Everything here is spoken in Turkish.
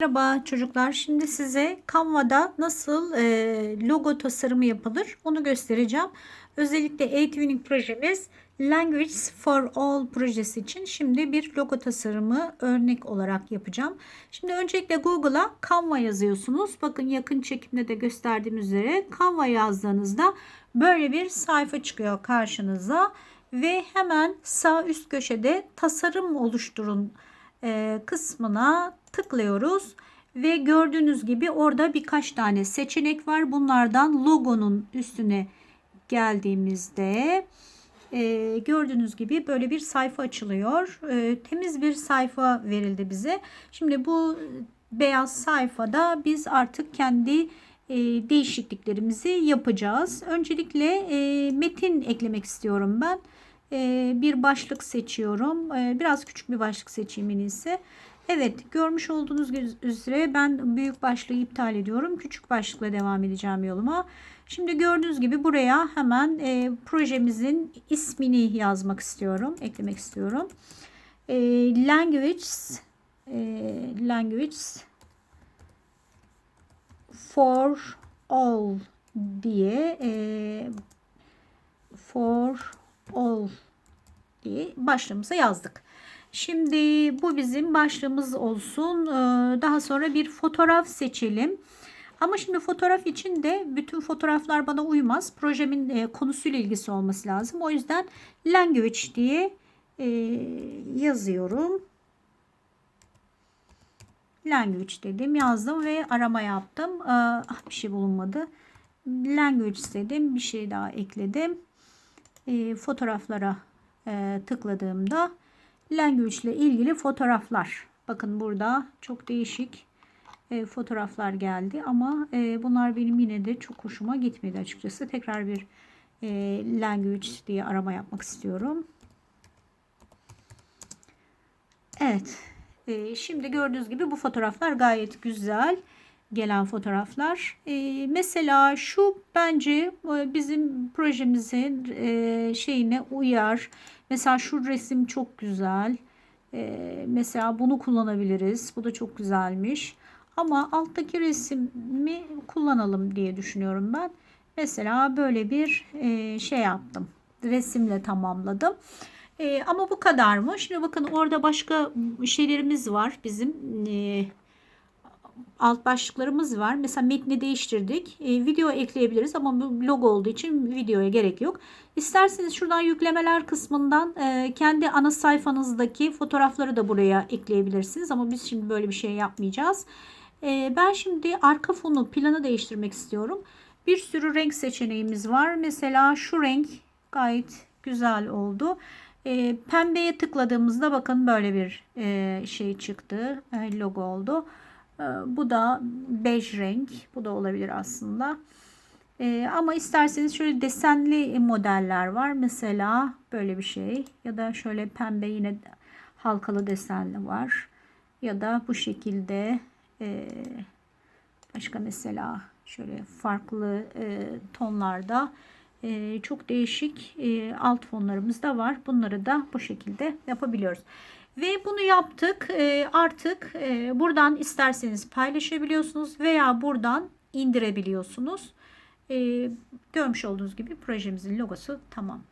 Merhaba çocuklar. Şimdi size Canva'da nasıl e, logo tasarımı yapılır onu göstereceğim. Özellikle eğitimlik projemiz Language for All projesi için şimdi bir logo tasarımı örnek olarak yapacağım. Şimdi öncelikle Google'a Canva yazıyorsunuz. Bakın yakın çekimde de gösterdiğim üzere Canva yazdığınızda böyle bir sayfa çıkıyor karşınıza. Ve hemen sağ üst köşede tasarım oluşturun e, kısmına tıklıyoruz ve gördüğünüz gibi orada birkaç tane seçenek var. Bunlardan logonun üstüne geldiğimizde e, gördüğünüz gibi böyle bir sayfa açılıyor. E, temiz bir sayfa verildi bize. Şimdi bu beyaz sayfada biz artık kendi e, değişikliklerimizi yapacağız. Öncelikle metin eklemek istiyorum ben. E, bir başlık seçiyorum. E, biraz küçük bir başlık seçeyim en iyisi. Evet görmüş olduğunuz üzere ben büyük başlığı iptal ediyorum. Küçük başlıkla devam edeceğim yoluma. Şimdi gördüğünüz gibi buraya hemen e, projemizin ismini yazmak istiyorum. Eklemek istiyorum. E, language e, language for all diye e, for all diye başlığımıza yazdık. Şimdi bu bizim başlığımız olsun. Ee, daha sonra bir fotoğraf seçelim. Ama şimdi fotoğraf için de bütün fotoğraflar bana uymaz. Projemin e, konusuyla ilgisi olması lazım. O yüzden language diye e, yazıyorum. Language dedim yazdım ve arama yaptım. Ee, ah bir şey bulunmadı. Language dedim bir şey daha ekledim. E, fotoğraflara tıkladığımda language ile ilgili fotoğraflar. Bakın burada çok değişik e, fotoğraflar geldi ama e, bunlar benim yine de çok hoşuma gitmedi açıkçası. Tekrar bir e, language diye arama yapmak istiyorum. Evet. E, şimdi gördüğünüz gibi bu fotoğraflar gayet güzel gelen fotoğraflar. E, mesela şu bence e, bizim projemizin e, şeyine uyar. Mesela şu resim çok güzel. E, mesela bunu kullanabiliriz. Bu da çok güzelmiş. Ama alttaki resmi kullanalım diye düşünüyorum ben. Mesela böyle bir e, şey yaptım. Resimle tamamladım. E, ama bu kadar mı? Şimdi bakın orada başka şeylerimiz var. Bizim e, alt başlıklarımız var. Mesela metni değiştirdik. E, video ekleyebiliriz ama bu logo olduğu için videoya gerek yok. İsterseniz şuradan yüklemeler kısmından e, kendi ana sayfanızdaki fotoğrafları da buraya ekleyebilirsiniz. Ama biz şimdi böyle bir şey yapmayacağız. E, ben şimdi arka fonu planı değiştirmek istiyorum. Bir sürü renk seçeneğimiz var. Mesela şu renk gayet güzel oldu. E, pembeye tıkladığımızda bakın böyle bir e, şey çıktı. E, logo oldu. Ee, bu da bej renk. Bu da olabilir aslında. Ee, ama isterseniz şöyle desenli modeller var. Mesela böyle bir şey. Ya da şöyle pembe yine halkalı desenli var. Ya da bu şekilde e, başka mesela şöyle farklı e, tonlarda e, çok değişik e, alt fonlarımız da var. Bunları da bu şekilde yapabiliyoruz. Ve bunu yaptık. E, artık e, buradan isterseniz paylaşabiliyorsunuz veya buradan indirebiliyorsunuz. E, görmüş olduğunuz gibi projemizin logosu tamam.